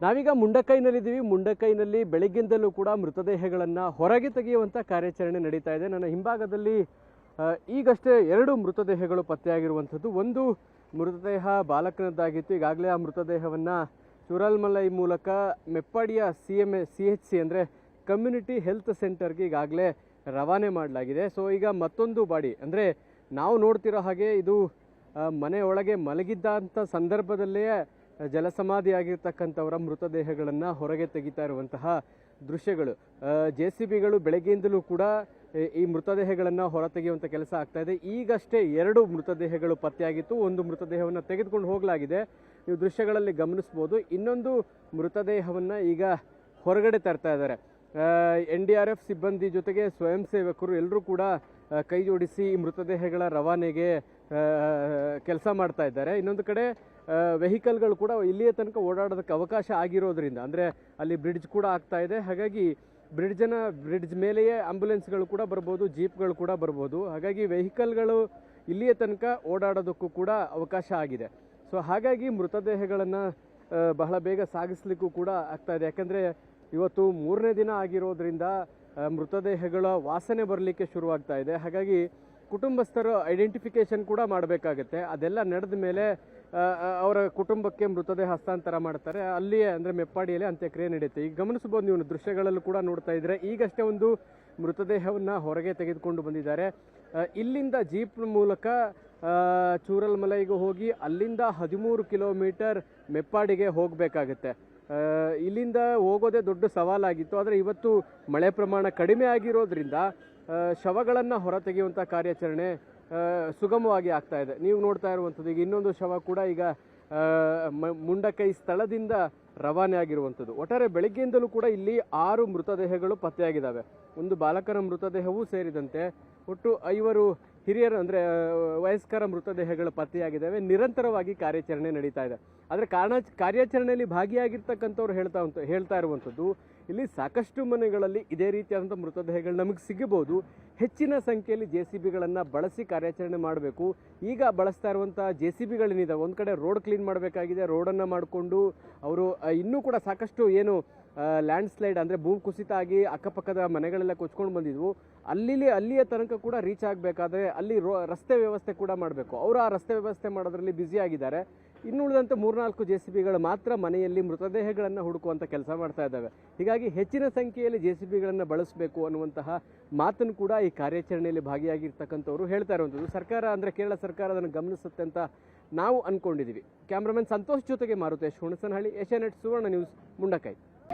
ನಾವೀಗ ಮುಂಡಕೈನಲ್ಲಿದ್ದೀವಿ. ಮುಂಡಕೈನಲ್ಲಿ ಬೆಳಗ್ಗಿಂದಲೂ ಕೂಡ ಮೃತದೇಹಗಳನ್ನು ಹೊರಗೆ ತೆಗೆಯುವಂಥ ಕಾರ್ಯಾಚರಣೆ ನಡೀತಾ ಇದೆ. ನನ್ನ ಹಿಂಭಾಗದಲ್ಲಿ ಈಗಷ್ಟೇ ಎರಡು ಮೃತದೇಹಗಳು ಪತ್ತೆಯಾಗಿರುವಂಥದ್ದು. ಒಂದು ಮೃತದೇಹ ಬಾಲಕನದ್ದಾಗಿತ್ತು. ಈಗಾಗಲೇ ಆ ಮೃತದೇಹವನ್ನು ಚುರಲ್ಮಲೈ ಮೂಲಕ ಮೆಪ್ಪಾಡಿಯ C M A C H C ಅಂದರೆ ಕಮ್ಯುನಿಟಿ ಹೆಲ್ತ್ ಸೆಂಟರ್ಗೆ ಈಗಾಗಲೇ ರವಾನೆ ಮಾಡಲಾಗಿದೆ. ಸೊ, ಈಗ ಮತ್ತೊಂದು ಬಾಡಿ ಅಂದರೆ ನಾವು ನೋಡ್ತಿರೋ ಹಾಗೆ ಇದು ಮನೆಯೊಳಗೆ ಮಲಗಿದ್ದಂಥ ಸಂದರ್ಭದಲ್ಲೇ ಜಲಸಮಾಧಿಯಾಗಿರ್ತಕ್ಕಂಥವರ ಮೃತದೇಹಗಳನ್ನು ಹೊರಗೆ ತೆಗಿತಾ ಇರುವಂತಹ ದೃಶ್ಯಗಳು. ಜೆ ಸಿ ಬಿಗಳು ಬೆಳಗ್ಗೆಯಿಂದಲೂ ಕೂಡ ಈ- ಮೃತದೇಹಗಳನ್ನು ಹೊರತೆಗೆಯುವಂಥ ಕೆಲಸ ಆಗ್ತಾ ಇದೆ. ಈಗಷ್ಟೇ ಎರಡು ಮೃತದೇಹಗಳು ಪತ್ತೆಯಾಗಿತ್ತು. ಒಂದು ಮೃತದೇಹವನ್ನು ತೆಗೆದುಕೊಂಡು ಹೋಗಲಾಗಿದೆ. ನೀವು ದೃಶ್ಯಗಳಲ್ಲಿ ಗಮನಿಸ್ಬೋದು. ಇನ್ನೊಂದು ಮೃತದೇಹವನ್ನು ಈಗ ಹೊರಗಡೆ ತರ್ತಾ ಇದ್ದಾರೆ. ಎನ್ ಡಿ ಆರ್ ಎಫ್ ಸಿಬ್ಬಂದಿ ಜೊತೆಗೆ ಸ್ವಯಂ ಸೇವಕರು ಎಲ್ಲರೂ ಕೂಡ ಕೈ ಜೋಡಿಸಿ ಮೃತದೇಹಗಳ ರವಾನೆಗೆ ಕೆಲಸ ಮಾಡ್ತಾ ಇದ್ದಾರೆ. ಇನ್ನೊಂದು ಕಡೆ ವೆಹಿಕಲ್ಗಳು ಕೂಡ ಇಲ್ಲಿಯ ತನಕ ಓಡಾಡೋದಕ್ಕೆ ಅವಕಾಶ ಆಗಿರೋದ್ರಿಂದ, ಅಂದರೆ ಅಲ್ಲಿ ಬ್ರಿಡ್ಜ್ ಕೂಡ ಆಗ್ತಾ ಇದೆ. ಹಾಗಾಗಿ ಬ್ರಿಡ್ಜನ, ಬ್ರಿಡ್ಜ್ ಮೇಲೆಯೇ ಆಂಬ್ಯುಲೆನ್ಸ್ಗಳು ಕೂಡ ಬರ್ಬೋದು, ಜೀಪ್ಗಳು ಕೂಡ ಬರ್ಬೋದು. ಹಾಗಾಗಿ ವೆಹಿಕಲ್ಗಳು ಇಲ್ಲಿಯ ತನಕ ಓಡಾಡೋದಕ್ಕೂ ಕೂಡ ಅವಕಾಶ ಆಗಿದೆ. ಸೊ, ಹಾಗಾಗಿ ಮೃತದೇಹಗಳನ್ನು ಬಹಳ ಬೇಗ ಸಾಗಿಸ್ಲಿಕ್ಕೂ ಕೂಡ ಆಗ್ತಾ ಇದೆ. ಯಾಕಂದರೆ ಇವತ್ತು ಮೂರನೇ ದಿನ ಆಗಿರೋದ್ರಿಂದ ಮೃತದೇಹಗಳ ವಾಸನೆ ಬರಲಿಕ್ಕೆ ಶುರುವಾಗ್ತಾ ಇದೆ. ಹಾಗಾಗಿ ಕುಟುಂಬಸ್ಥರು ಐಡೆಂಟಿಫಿಕೇಷನ್ ಕೂಡ ಮಾಡಬೇಕಾಗತ್ತೆ. ಅದೆಲ್ಲ ನಡೆದ ಮೇಲೆ ಅವರ ಕುಟುಂಬಕ್ಕೆ ಮೃತದೇಹ ಹಸ್ತಾಂತರ ಮಾಡ್ತಾರೆ. ಅಲ್ಲಿಯೇ ಅಂದರೆ ಮೆಪ್ಪಾಡಿಯಲ್ಲಿ ಅಂತ್ಯಕ್ರಿಯೆ ನಡೆಯುತ್ತೆ. ಈಗ ಗಮನಿಸಬಹುದು, ನೀವು ದೃಶ್ಯಗಳಲ್ಲೂ ಕೂಡ ನೋಡ್ತಾ ಇದ್ರೆ ಈಗಷ್ಟೇ ಒಂದು ಮೃತದೇಹವನ್ನು ಹೊರಗೆ ತೆಗೆದುಕೊಂಡು ಬಂದಿದ್ದಾರೆ. ಇಲ್ಲಿಂದ ಜೀಪ್ ಮೂಲಕ ಚೂರಲ್ ಚೂರಲ್ಮಲೈಗೆ ಹೋಗಿ ಅಲ್ಲಿಂದ ಹದಿಮೂರು ಕಿಲೋಮೀಟರ್ ಮೆಪ್ಪಾಡಿಗೆ ಹೋಗಬೇಕಾಗತ್ತೆ. ಇಲ್ಲಿಂದ ಹೋಗೋದೇ ದೊಡ್ಡ ಸವಾಲಾಗಿತ್ತು. ಆದರೆ ಇವತ್ತು ಮಳೆ ಪ್ರಮಾಣ ಕಡಿಮೆ ಆಗಿರೋದ್ರಿಂದ ಶವಗಳನ್ನು ಹೊರತೆಗೆಯುವಂಥ ಕಾರ್ಯಾಚರಣೆ ಸುಗಮವಾಗಿ ಆಗ್ತಾ ಇದೆ. ನೀವು ನೋಡ್ತಾ ಇರುವಂಥದ್ದು, ಈಗ ಇನ್ನೊಂದು ಶವ ಕೂಡ ಈಗ ಮುಂಡಕೈ ಸ್ಥಳದಿಂದ ರವಾನೆ ಆಗಿರುವಂಥದ್ದು. ಒಟ್ಟಾರೆ ಬೆಳಗ್ಗೆಯಿಂದಲೂ ಕೂಡ ಇಲ್ಲಿ ಆರು ಮೃತದೇಹಗಳು ಪತ್ತೆಯಾಗಿದ್ದಾವೆ. ಒಂದು ಬಾಲಕರ ಮೃತದೇಹವೂ ಸೇರಿದಂತೆ, ಒಟ್ಟು ಐವರು ಹಿರಿಯರು ಅಂದರೆ ವಯಸ್ಕರ ಮೃತದೇಹಗಳು ಪತ್ತೆಯಾಗಿದ್ದಾವೆ. ನಿರಂತರವಾಗಿ ಕಾರ್ಯಾಚರಣೆ ನಡೀತಾ ಇದೆ. ಆದರೆ ಕಾರಣ, ಕಾರ್ಯಾಚರಣೆಯಲ್ಲಿ ಭಾಗಿಯಾಗಿರ್ತಕ್ಕಂಥವ್ರು ಹೇಳ್ತಾ ಉಂಟು, ಹೇಳ್ತಾ ಇರುವಂಥದ್ದು, ಇಲ್ಲಿ ಸಾಕಷ್ಟು ಮನೆಗಳಲ್ಲಿ ಇದೇ ರೀತಿಯಾದಂಥ ಮೃತದೇಹಗಳು ನಮಗೆ ಸಿಗಬಹುದು. ಹೆಚ್ಚಿನ ಸಂಖ್ಯೆಯಲ್ಲಿ ಜೆ ಸಿ ಬಿಗಳನ್ನು ಬಳಸಿ ಕಾರ್ಯಾಚರಣೆ ಮಾಡಬೇಕು. ಈಗ ಬಳಸ್ತಾ ಇರುವಂಥ ಜೆ ಸಿ ಬಿಗಳೇನಿದೆ ಒಂದು ಕಡೆ ರೋಡ್ ಕ್ಲೀನ್ ಮಾಡಬೇಕಾಗಿದೆ ರೋಡನ್ನು ಮಾಡಿಕೊಂಡು, ಅವರು ಇನ್ನೂ ಕೂಡ ಸಾಕಷ್ಟು ಏನು ಲ್ಯಾಂಡ್ ಸ್ಲೈಡ್ ಅಂದರೆ ಭೂ ಕುಸಿತ ಆಗಿ ಅಕ್ಕಪಕ್ಕದ ಮನೆಗಳೆಲ್ಲ ಕೊಚ್ಕೊಂಡು ಬಂದಿದ್ವು. ಅಲ್ಲಿ ಅಲ್ಲಿಯ ತನಕ ಕೂಡ ರೀಚ್ ಆಗಬೇಕಾದ್ರೆ ಅಲ್ಲಿ ರಸ್ತೆ ವ್ಯವಸ್ಥೆ ಕೂಡ ಮಾಡಬೇಕು. ಅವರು ಆ ರಸ್ತೆ ವ್ಯವಸ್ಥೆ ಮಾಡೋದ್ರಲ್ಲಿ ಬ್ಯುಸಿ ಆಗಿದ್ದಾರೆ. ಇನ್ನುಳಿದಂತೆ ಮೂರ್ನಾಲ್ಕು ಜೆ ಸಿ ಬಿಗಳು ಮಾತ್ರ ಮನೆಯಲ್ಲಿ ಮೃತದೇಹಗಳನ್ನು ಹುಡುಕುವಂಥ ಕೆಲಸ ಮಾಡ್ತಾ ಇದ್ದಾವೆ. ಹೀಗಾಗಿ ಹೆಚ್ಚಿನ ಸಂಖ್ಯೆಯಲ್ಲಿ ಜೆ ಸಿ ಬಿಗಳನ್ನು ಬಳಸಬೇಕು ಅನ್ನುವಂತಹ ಮಾತನ್ನು ಕೂಡ ಈ ಕಾರ್ಯಾಚರಣೆಯಲ್ಲಿ ಭಾಗಿಯಾಗಿರ್ತಕ್ಕಂಥವ್ರು ಹೇಳ್ತಾ ಇರುವಂಥದ್ದು. ಸರ್ಕಾರ ಅಂದರೆ ಕೇರಳ ಸರ್ಕಾರ ಅದನ್ನು ಗಮನಿಸುತ್ತೆ ಅಂತ ನಾವು ಅಂದ್ಕೊಂಡಿದ್ದೀವಿ ಕ್ಯಾಮ್ರಾಮನ್ ಸಂತೋಷ್ ಜೊತೆಗೆ ಮಾರುತೇಶ್ ಹುಣಸನಹಳ್ಳಿ ಏಷ್ಯಾನೆಟ್ ಸುವರ್ಣ ನ್ಯೂಸ್, ಮುಂಡಕೈ.